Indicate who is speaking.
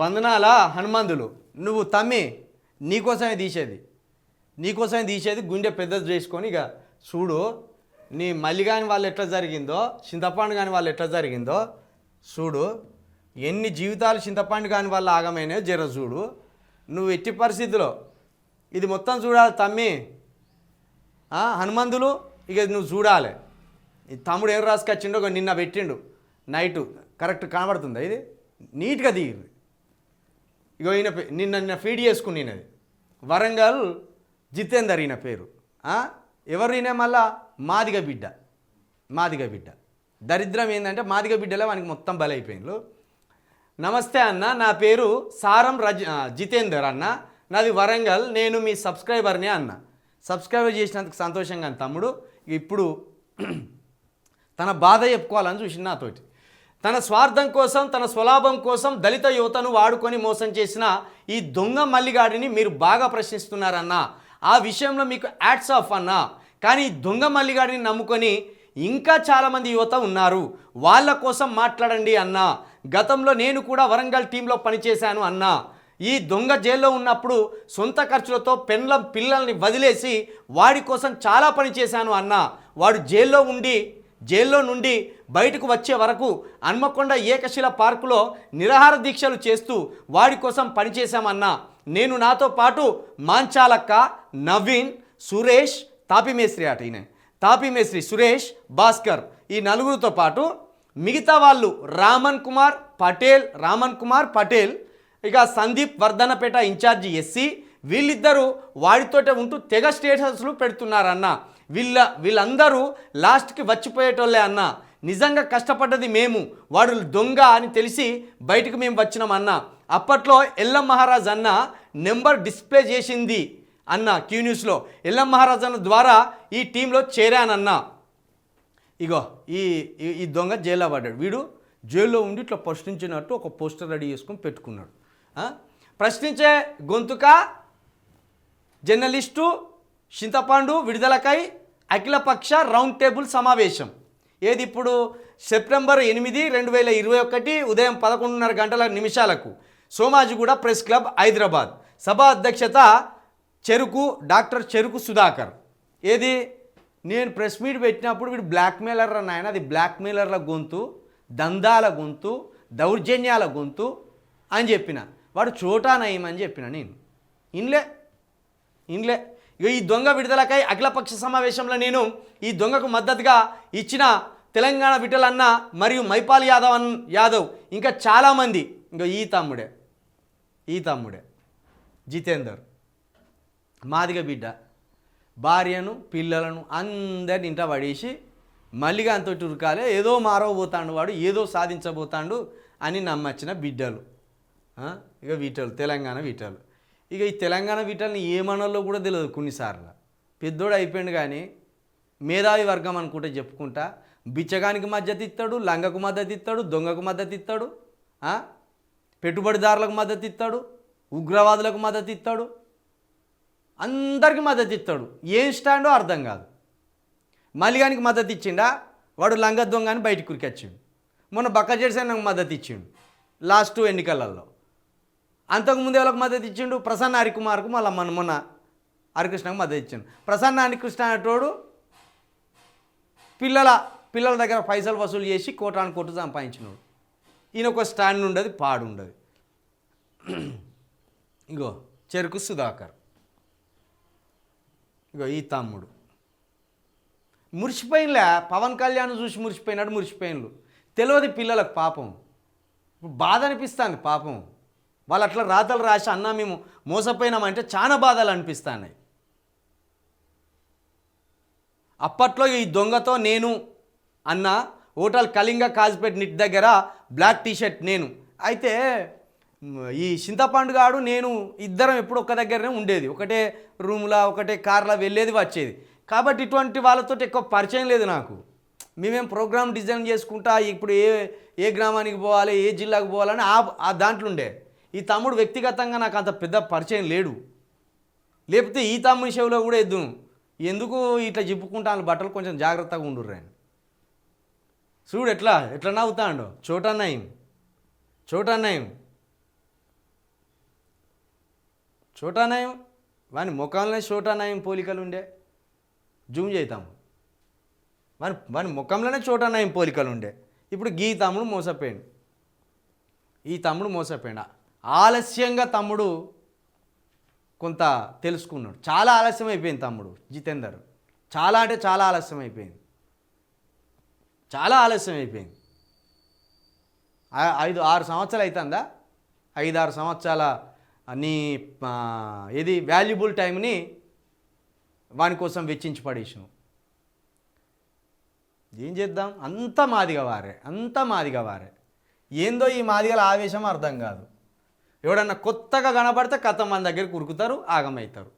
Speaker 1: వందనాల హనుమంతులు. నువ్వు తమ్మి నీకోసమే తీసేది. నీకోసమే తీసేది గుండె పెద్దది చేసుకొని ఇక చూడు నీ మల్లి కాని వాళ్ళు ఎట్లా జరిగిందో చింతపండు కాని వాళ్ళు ఎట్లా జరిగిందో చూడు ఎన్ని జీవితాలు చింతపండు కాని వాళ్ళు ఆగమైనాయో జర చూడు. నువ్వు ఎట్టి పరిస్థితిలో ఇది మొత్తం చూడాలి తమ్మి. హనుమంతులు ఇక నువ్వు చూడాలి. ఈ తమ్ముడు ఏం రాసుకొచ్చిండో నిన్న పెట్టిండు. నైటు కరెక్ట్ కనబడుతుందా ఇది? నీట్గా దిగి ఇగో ఈయన పే- నిన్న నిన్న ఫీడ్ చేసుకుని అది వరంగల్ జితేందర్ ఈయన పేరు. ఎవరు ఈయన మళ్ళా? మాదిగ బిడ్డ. మాదిగ బిడ్డ. దరిద్రం ఏంటంటే మాదిగ బిడ్డలే వానికి మొత్తం బలైపోయిండ్రు నమస్తే అన్న నా పేరు సారం రజ జితేందర్ అన్న. నాది వరంగల్ నేను మీ సబ్స్క్రైబర్నే అన్న. సబ్స్క్రైబర్ చేసినందుకు సంతోషంగా తమ్ముడు. ఇప్పుడు తన బాధ చెప్పుకోవాలని చూసింది నాతోటి. తన స్వార్థం కోసం తన స్వలాభం కోసం దళిత యువతను వాడుకొని మోసం చేసిన ఈ దొంగ మల్లిగాడిని మీరు బాగా ప్రశ్నిస్తున్నారన్న. ఆ విషయంలో మీకు యాడ్స్ ఆఫ్ అన్న. కానీ ఈ దొంగ మల్లిగాడిని నమ్ముకొని ఇంకా చాలామంది యువత ఉన్నారు. వాళ్ళ కోసం మాట్లాడండి అన్న. గతంలో నేను కూడా వరంగల్ టీంలో పనిచేశాను అన్న. ఈ దొంగ జైల్లో ఉన్నప్పుడు సొంత ఖర్చులతో పెన్ల పిల్లల్ని వదిలేసి వాడి కోసం చాలా పని చేశాను అన్న. వాడు జైల్లో ఉండి జైల్లో నుండి బయటకు వచ్చే వరకు హన్మకొండ ఏకశిల పార్కులో నిరాహార దీక్షలు చేస్తూ వాడి కోసం పనిచేశామన్నా. నేను నాతో పాటు మాంచాలక్క నవీన్ సురేష్ తాపిమేస్త్రి అట ఈయన. తాపిమేస్త్రి సురేష్ భాస్కర్ ఈ నలుగురితో పాటు మిగతా వాళ్ళు రామన్ కుమార్ పటేల్ రామన్ కుమార్ పటేల్ ఇక సందీప్ వర్ధనపేట ఇన్ఛార్జి ఎస్సీ వీళ్ళిద్దరూ వాడితోటే ఉంటూ తెగ స్టేటస్లు పెడుతున్నారన్న. వీళ్ళ వీళ్ళందరూ లాస్ట్కి వచ్చిపోయేటోళ్ళే అన్న. నిజంగా కష్టపడ్డది మేము. వాడు దొంగ అని తెలిసి బయటకు మేము వచ్చినామన్న అప్పట్లో ఎల్లం మహారాజ్ అన్న నెంబర్ డిస్ప్లే చేసింది అన్న క్యూ న్యూస్లో. ఎల్లం మహారాజ్ అన్న ద్వారా ఈ టీంలో చేరానన్న. ఇగో ఈ ఈ- దొంగ జైల్లో పడ్డాడు. వీడు జైల్లో ఉండి ఇట్లా ప్రశ్నించినట్టు ఒక పోస్టర్ రెడీ చేసుకొని పెట్టుకున్నాడు. ప్రశ్నించే గొంతుక జర్నలిస్టు చింతపండు విడుదలకై అఖిలపక్ష రౌండ్ టేబుల్ సమావేశం. ఏది ఇప్పుడు? సెప్టెంబర్ ఎనిమిది రెండు వేల ఇరవై ఒకటి ఉదయం పదకొండున్నర గంటల నిమిషాలకు సోమాజిగూడ ప్రెస్ క్లబ్ హైదరాబాద్. సభ అధ్యక్షత చెరుకు డాక్టర్ చెరుకు సుధాకర్. ఏది? నేను ప్రెస్ మీట్ పెట్టినప్పుడు వీడు బ్లాక్మెయిలర్ నాయన. అది బ్లాక్మెయిలర్ల గొంతు దందాల గొంతు దౌర్జన్యాల గొంతు అని చెప్పిన. వాడు చోటా అని చెప్పిన నేను. ఇన్లే ఇన్లే. ఇక ఈ దొంగ విడుదలకై అఖిలపక్ష సమావేశంలో నేను ఈ దొంగకు మద్దతుగా ఇచ్చిన తెలంగాణ విఠలన్న మరియు మైపాల్ యాదవ్ అన్ యాదవ్ ఇంకా చాలామంది. ఇంకా ఈ తమ్ముడే. ఈ తమ్ముడే. జితేందర్. మాదిగ బిడ్డ. భార్యను పిల్లలను అందరిని ఇంట పడేసి మళ్ళీగా అంతో ఉరకాలే ఏదో మారవబోతాడు వాడు ఏదో సాధించబోతాడు అని నమ్మచ్చిన బిడ్డలు. ఇక వీటలు తెలంగాణ వీటలు ఇక ఈ తెలంగాణ వీటల్ని ఏమనాలో కూడా తెలియదు కొన్నిసార్లు పెద్దోడు అయిపోయాడు కానీ మేధావి వర్గం అనుకుంటే చెప్పుకుంటా బిచ్చగానికి మద్దతు ఇస్తాడు లంగకు మద్దతు ఇస్తాడు దొంగకు మద్దతు ఇస్తాడు పెట్టుబడిదారులకు మద్దతు ఇస్తాడు ఉగ్రవాదులకు మద్దతు ఇస్తాడు అందరికి మద్దతు ఇస్తాడు. ఏం స్టాండో అర్థం కాదు. మలిగానికి మద్దతు ఇచ్చిండా? వాడు లంగ దొంగ అని బయటకు కురికొచ్చిండు మొన్న బక్క చేసే నాకు మద్దతు ఇచ్చిండు. లాస్ట్ ఎన్నికలలో అంతకుముందు ఎవరికి మద్దతు ఇచ్చిండు? ప్రసన్న హరికుమార్కు మళ్ళీ మన మొన్న హరికృష్ణకు మద్దతు ఇచ్చిండు. ప్రసన్న హరికృష్ణ అనేటోడు పిల్లల పిల్లల దగ్గర పైసలు వసూలు చేసి కోటాను కొట్టు సంపాదించినాడు. ఈయన ఒక స్టాండ్ ఉండదు పాడు ఉండదు. ఇగో చెరుకు సుధాకర్. ఇగో ఈ తమ్ముడు. మురిసిపోయినలే పవన్ కళ్యాణ్ చూసి మురిసిపోయినాడు మురిసిపోయినలు తెలియదు పిల్లలకు పాపం. ఇప్పుడు బాధ అనిపిస్తుంది పాపం. వాళ్ళు అట్లా రాతలు రాసి అన్నా మేము మోసపోయినామంటే చాలా బాధలు అనిపిస్తున్నాయి. అప్పట్లో ఈ దొంగతో నేను అన్న హోటల్ కళింగ కాజ్పేట్ నిట్ దగ్గర బ్లాక్ టీషర్ట్ నేను. అయితే ఈ చింతపండు గాడు నేను ఇద్దరం ఎప్పుడు ఒక దగ్గరనే ఉండేది. ఒకటే రూమ్లో ఒకటే కార్లో వెళ్ళేది వచ్చేది. కాబట్టి ఇటువంటి వాళ్ళతో ఎక్కువ పరిచయం లేదు నాకు. మేమేం ప్రోగ్రామ్ డిజైన్ చేసుకుంటా ఇప్పుడు ఏ ఏ గ్రామానికి పోవాలి ఏ జిల్లాకు పోవాలని ఆ ఆ దాంట్లో ఉండే. ఈ తమ్ముడు వ్యక్తిగతంగా నాకు అంత పెద్ద పరిచయం లేడు. లేకపోతే ఈ తమ్ముని చెవిలో కూడా ఎద్దును ఎందుకు ఇట్లా చెప్పుకుంటాను బట్టలు కొంచెం జాగ్రత్తగా ఉండుర్రు ఆయన. చూడు ఎట్లా ఎట్లా నవ్వుతాడు. చోటా నయం చోటా నయం చోటానయం వాని ముఖంలోనే చోటానయం పోలికలు ఉండే. జూమ్ చేద్దాము వాని వాని ముఖంలోనే చోటానయం పోలికలు ఉండే. ఇప్పుడు గీ తమ్ముడు మోసపోయాడు. ఈ తమ్ముడు మోసపోయాడు. ఆలస్యంగా తమ్ముడు కొంత తెలుసుకున్నాడు. చాలా ఆలస్యం అయిపోయింది తమ్ముడు జితేందర్. చాలా అంటే చాలా ఆలస్యం అయిపోయింది చాలా ఆలస్యం అయిపోయింది ఐదు ఆరు సంవత్సరాలు అవుతుందా ఐదు ఆరు సంవత్సరాల నీ ఏది వాల్యుబుల్ టైంని వాని కోసం వెచ్చించి పడేసాం ఏం చేద్దాం? అంత మాదిగా వారే అంత మాదిగా వారే ఏందో ఈ మాదిగల ఆవేశం అర్థం కాదు. ఎవడన్నా కొత్తగా కనపడితే కథ మన దగ్గరికి ఉరుకుతారు ఆగమవుతారు